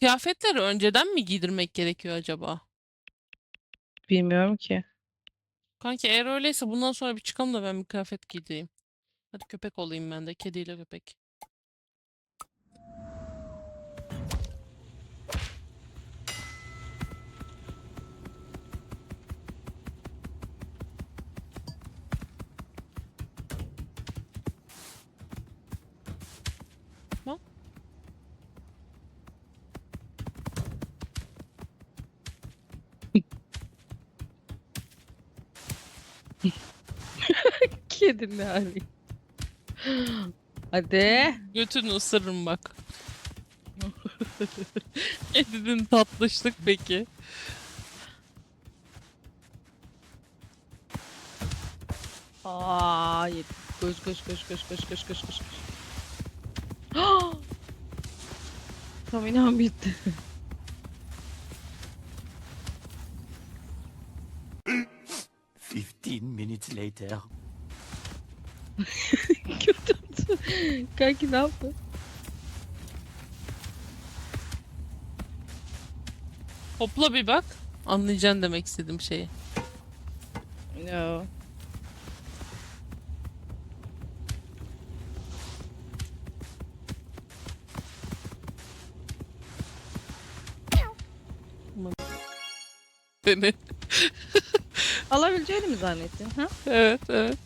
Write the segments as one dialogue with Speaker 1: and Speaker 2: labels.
Speaker 1: Kıyafetleri önceden mi giydirmek gerekiyor acaba?
Speaker 2: Bilmiyorum ki.
Speaker 1: Kanki eğer öyleyse bundan sonra bir çıkalım da ben bir kıyafet giydireyim. Hadi köpek olayım ben de. Kediyle köpek.
Speaker 2: Kedinin hali. Hadi.
Speaker 1: Götünü ısırırım bak. Kedinin tatlışlık peki.
Speaker 2: Aa, yedi. Koş koş koş koş koş koş koş koş. Tam inan bitti.
Speaker 3: Minutes later.
Speaker 2: Kötü oldu. Kanki ne yaptın?
Speaker 1: Hopla bir bak. Anlayacaksın demek istediğim şeyi.
Speaker 2: No.
Speaker 1: Seni.
Speaker 2: Alabileceğini mi zannettin? Ha?
Speaker 1: Evet, evet.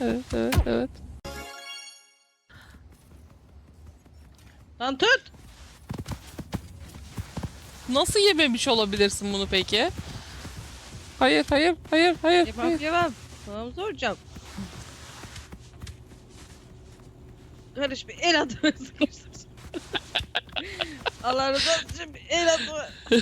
Speaker 1: Evet, evet, evet.
Speaker 2: Lan tut.
Speaker 1: Nasıl yememiş olabilirsin bunu peki? Hayır, hayır, hayır, hayır,
Speaker 2: Yapam
Speaker 1: hayır.
Speaker 2: yapam. Sana mı soracağım? Karış bir el atma. Allah razı olsun bir el atma.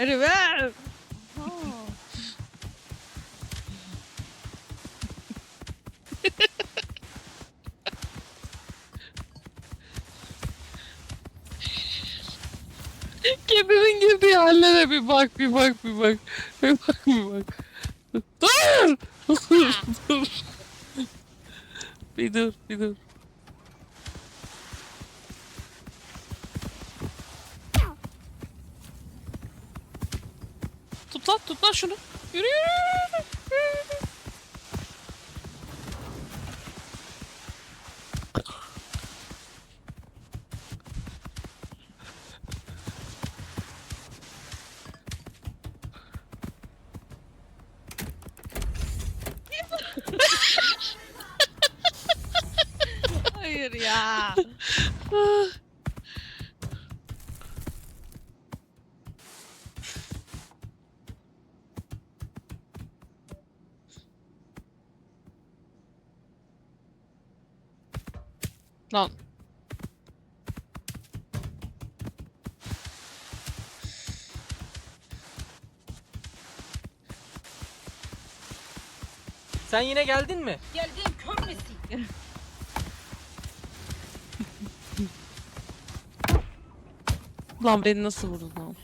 Speaker 2: Hadi ver. Aha.
Speaker 1: Kedinin girdiği hallere bir bak, bir bak, bir bak. Bir bak, bir bak. Dur! dur. Bir dur, bir dur. Lan, tut lan şunu. Yürü, yürü, yürü.
Speaker 2: Hayır ya.
Speaker 1: Lan.
Speaker 4: Sen yine geldin mi?
Speaker 5: Geldiğin kör müsün?
Speaker 1: Lan beni nasıl vurdun lan?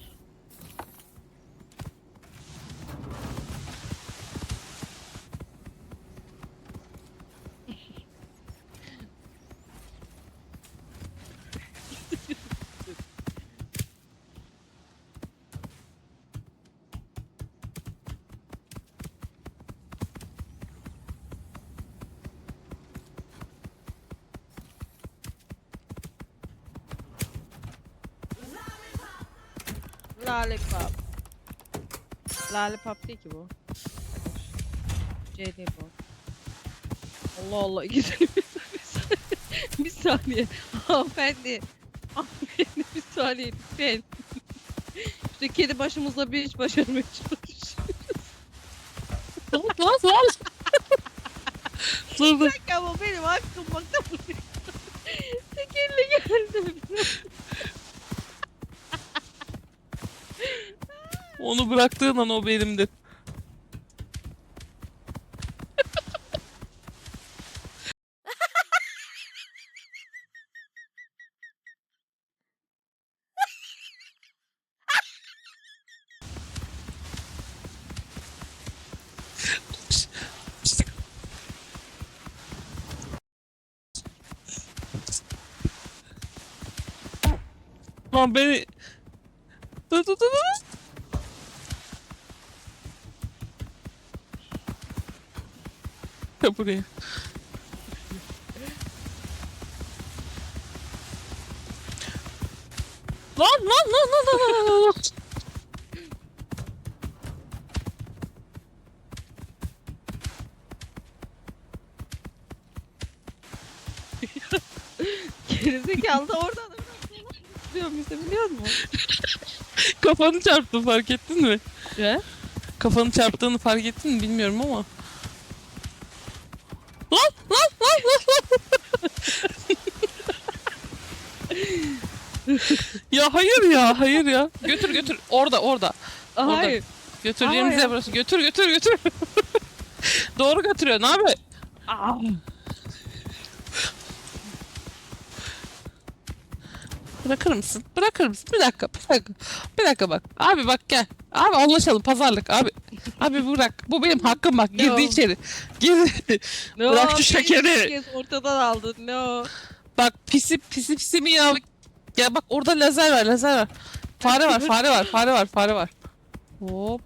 Speaker 2: Lollipop. Lollipop değil ki bu. CD bu. Allah Allah gidelim. bir saniye. Hanımefendi. Hanımefendi bir saniye lütfen. İşte kedi başımızla bir iş başarmaya çalışıyor.
Speaker 1: Lan lan lan. Dur dur.
Speaker 2: Ama benim aklım bak da
Speaker 1: Onu bıraktığın an o benimdi. Lan beni... Dur dur dur dur. Ya buraya. Lan lan lan lan lan lan lan.
Speaker 2: Gerizekalı da oradan Biliyor musun biliyor musun?
Speaker 1: Kafanı çarptı fark ettin mi?
Speaker 2: Ne?
Speaker 1: Kafanı çarptığını fark ettin mi bilmiyorum ama. Lan lan lan lan lan. Ya hayır ya hayır ya. Götür götür. Orada orada. Orada.
Speaker 2: Hayır.
Speaker 1: Götüreceğimiz
Speaker 2: Ama
Speaker 1: yer
Speaker 2: ya.
Speaker 1: burası. Götür götür götür. Doğru götürüyor. Ne abi?
Speaker 2: Aa.
Speaker 1: Bırakır mısın? Bırakır mısın? Bir dakika, bir dakika. Bir dakika bak. Abi bak gel. Abi anlaşalım pazarlık abi. Abi bırak. Bu benim hakkım bak. Girdi
Speaker 2: Yo.
Speaker 1: içeri. Girdi.
Speaker 2: No,
Speaker 1: Bırak şu
Speaker 2: beni
Speaker 1: şekeri.
Speaker 2: ilk kez ortadan aldın. No.
Speaker 1: Bak pisi pisi pisi mi ya? Ya bak orada lazer var lazer var. Fare var fare var fare var fare var. Hop.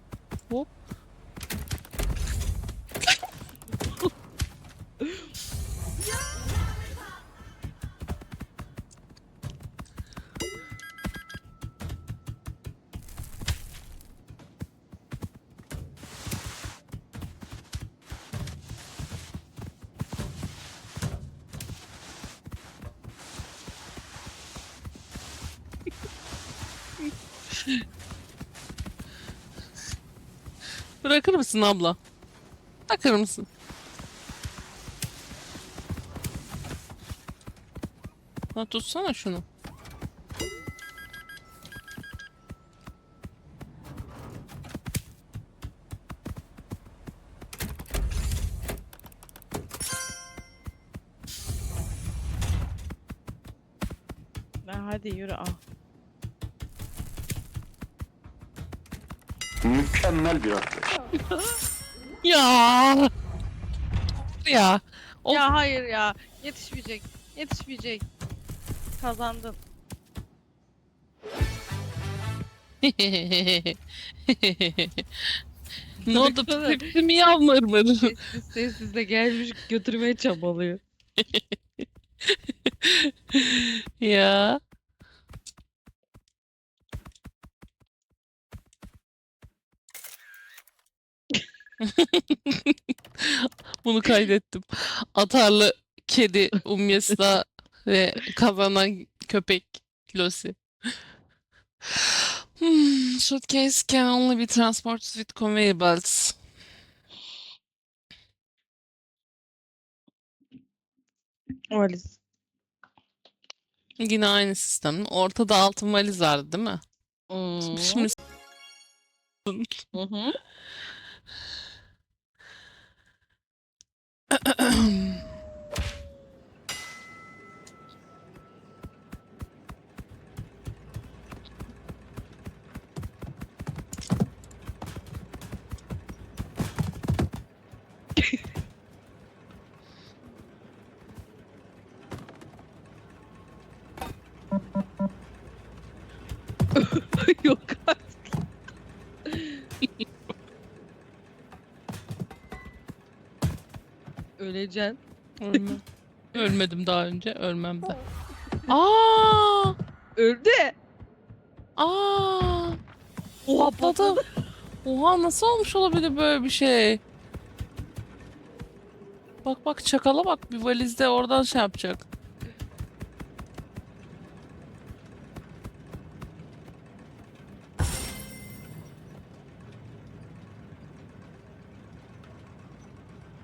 Speaker 1: Bırakır mısın abla? Bırakır mısın? Ha tutsana şunu.
Speaker 2: Ha, hadi yürü al.
Speaker 3: Mükemmel bir atlet.
Speaker 1: Ya. Ya. Of.
Speaker 2: Ya hayır ya. Yetişmeyecek. Yetişmeyecek. Kazandın.
Speaker 1: ne oldu?
Speaker 2: Baksana.
Speaker 1: Pipim yav mır mır.
Speaker 2: Sessiz sessiz de gelmiş götürmeye çabalıyor.
Speaker 1: ya. Bunu kaydettim. Atarlı kedi Umyes'la ve kazanan köpek Losi. Hmm, suitcase can only be transported with conveyor belts.
Speaker 2: Valiz.
Speaker 1: Yine aynı sistem. Ortada altın valiz vardı değil mi?
Speaker 2: Hmm.
Speaker 1: Şimdi
Speaker 2: Hı hı. よ Öleceksin.
Speaker 1: Ölmem. Ölmedim daha önce, ölmem de. Aa!
Speaker 2: Öldü.
Speaker 1: Aa!
Speaker 2: Oha
Speaker 1: patladı. Oha nasıl olmuş olabilir böyle bir şey? Bak bak çakala bak bir valizde oradan şey yapacak.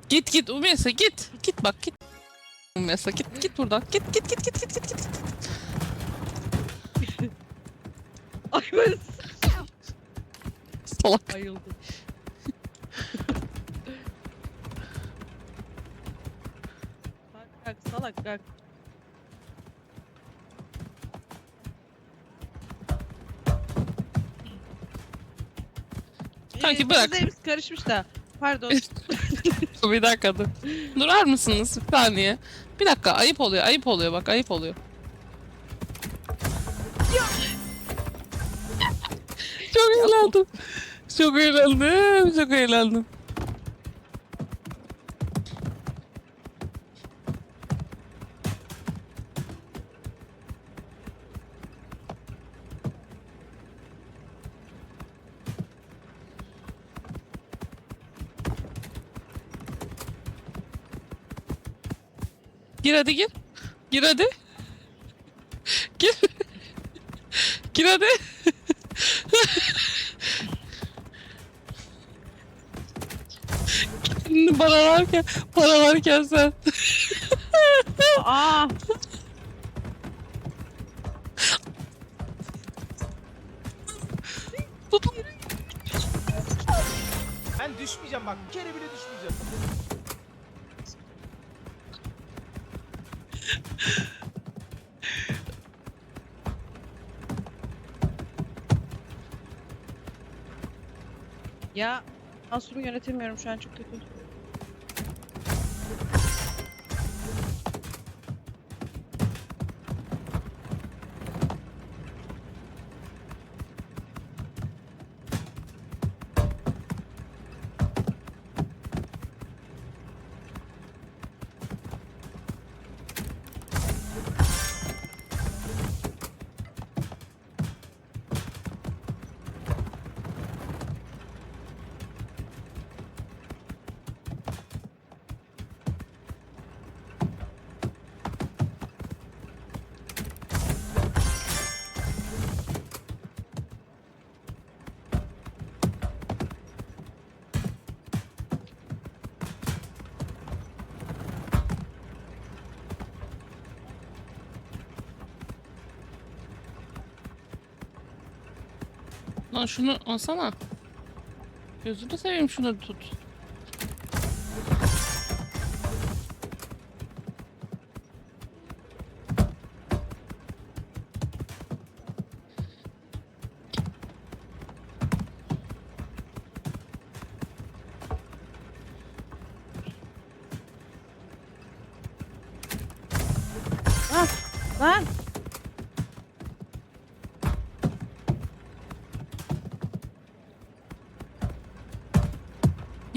Speaker 1: Git git Umyasa git. Git bak git. Umyasa git git buradan. Git git git git git git git.
Speaker 2: Ay ben
Speaker 1: Salak.
Speaker 2: bayıldım. kalk kalk salak kalk.
Speaker 1: Kanki
Speaker 2: Ee,
Speaker 1: bırak.
Speaker 2: valizlerimiz karışmış da. Pardon.
Speaker 1: bir dakika dur. Durar mısınız bir saniye? Bir dakika ayıp oluyor ayıp oluyor bak ayıp oluyor. çok eğlendim. Çok eğlendim. Çok eğlendim. Gir hadi gir. Gir hadi. Gir. Gir hadi. Para varken, para varken sen.
Speaker 2: Aa.
Speaker 1: Tutun.
Speaker 3: Ben düşmeyeceğim bak. Bir kere bile düşmeyeceğim.
Speaker 2: Ya Asumu yönetemiyorum şu an çok kötü.
Speaker 1: Lan şunu alsana. Gözünü seveyim şunu tut.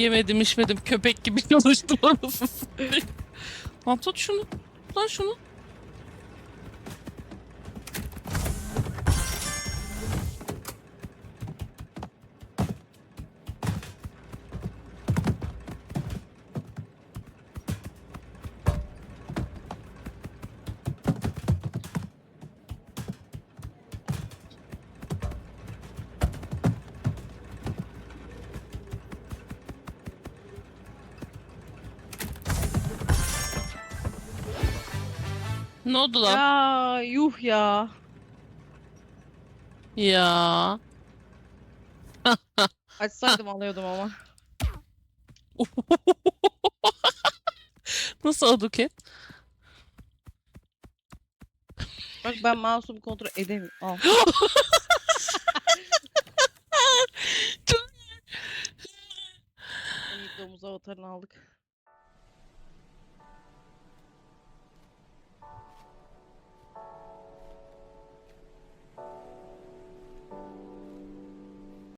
Speaker 1: Yemedim içmedim köpek gibi çalıştım anasını satayım. Şunu. Lan şunu. Ne oldu lan?
Speaker 2: Ya yuh ya.
Speaker 1: Ya.
Speaker 2: Açsaydım alıyordum ama.
Speaker 1: Nasıl aduket?
Speaker 2: Bak ben mouse'umu kontrol edemiyorum. Al.
Speaker 1: Çok
Speaker 2: İyi, domuz avatarını aldık.